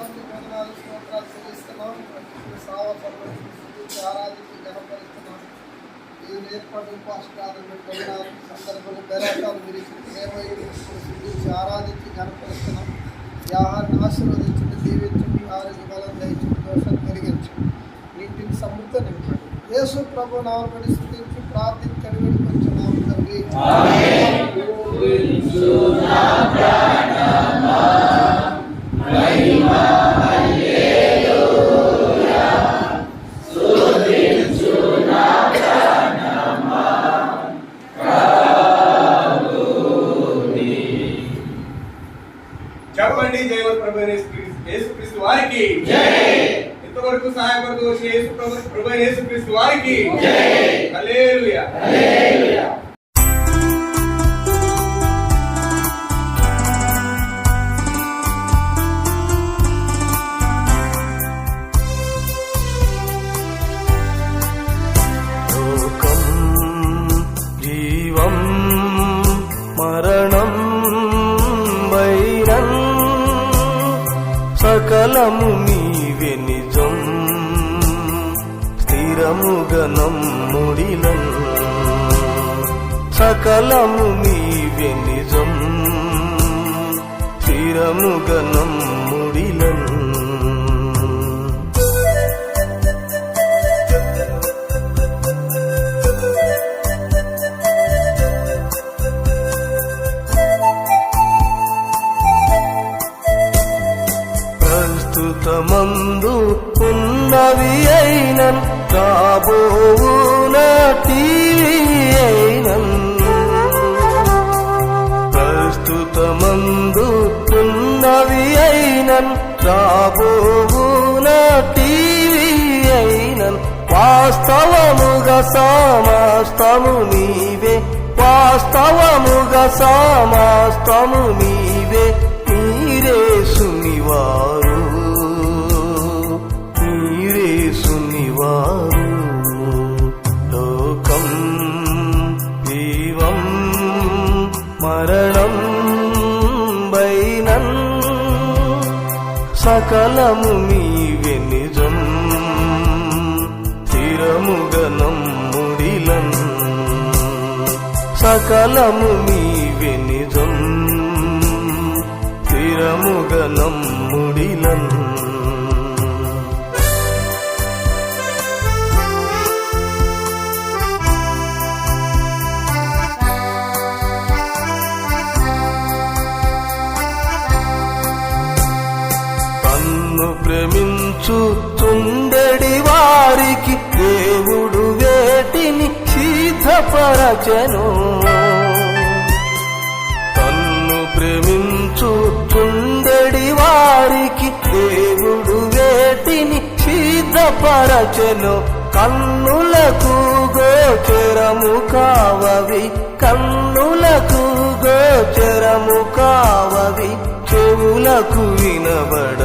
ప్రభావానికి వందనాలు స్తోత్రాలు చెల్లిస్తున్నాం. ఆరాధించి గణపరుస్తున్నాం ఈ ఏర్పాటు ఉపాసకాలను పెట్టినారు సందర్భంలో బెరాటాలు గురించి ప్రేమ ఆరాధించి గణపరుస్తున్నాం ఆహారాన్ని ఆశీర్వదించండి దీవించండి ఆరోగ్య బలం దయచండి దోషం కలిగించండి వీటిని సమృద్ధి నింపండి. యేసు ప్రభు నామని స్థుతించి ప్రార్థించండి వేడుకొంచున్నాం తండ్రి. చెప్పండి జయవర్ ప్రభు యేసుక్రీస్తు వారికి. ఇంతవరకు సహాయపడుతూ వచ్చిన యేసు ప్రభు ప్రభు యేసుక్రీస్తు వారికి. సకలము నీవే నిజం. స్థిరముగనం ముడిలం సకలము నీవే నిజం. స్థిరముగనం ముడిలం మందు ఉన్నవి అయినన్ కాబోవు టీవీ అయినన్. ప్రస్తుతమందు ఉన్నవి అయినన్ కాబోవు టీవీ అయినన్. వాస్తవముగా సమస్తము నీవే వాస్తవముగా సమస్తము నీవే. సకలము నీవే నిజం. స్థిరముగనం ముడిలం సకలము నీవే నిజం. ప్రేమించు వారికి దేవుడు వేటిని సిద్ధపరచెను తన్ను ప్రేమించు చుండెడి వారికి దేవుడు వేటిని సిద్ధపరచెను కన్నులకు గోచరము కావవి కన్నులకు గోచరము కావవి చెవులకు వినబడ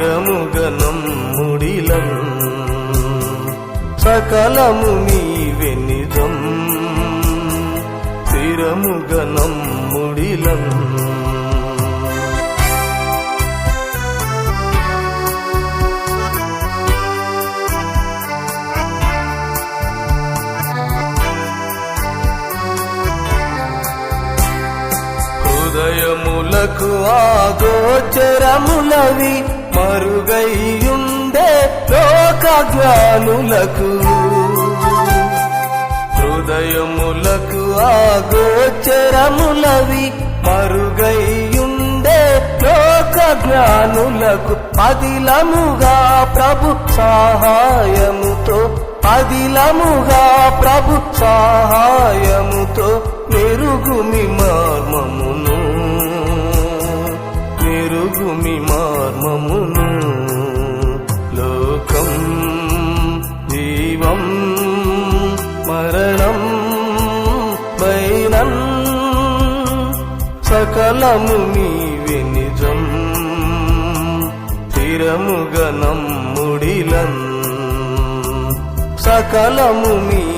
స్థిరముగనం ముడిలం సకలము నీవే నిజం. స్థిరముగనం ముడిలం హృదయములకు ఆగోచరములవి మారుగైయుండే లోకజ్ఞానులకు హృదయములకు ఆగోచరములవి మరుగైయుండే లోకజ్ఞానులకు. పదిలముగా ప్రభు సహాయముతో పదిలముగా ప్రభు సహాయముతో మెరుగుమి మార్మమును మెరుగుమి మార్మమును. సకలము నీవే నిజం. స్థిరముగా నమ్ముడిలన్ సకలము నీ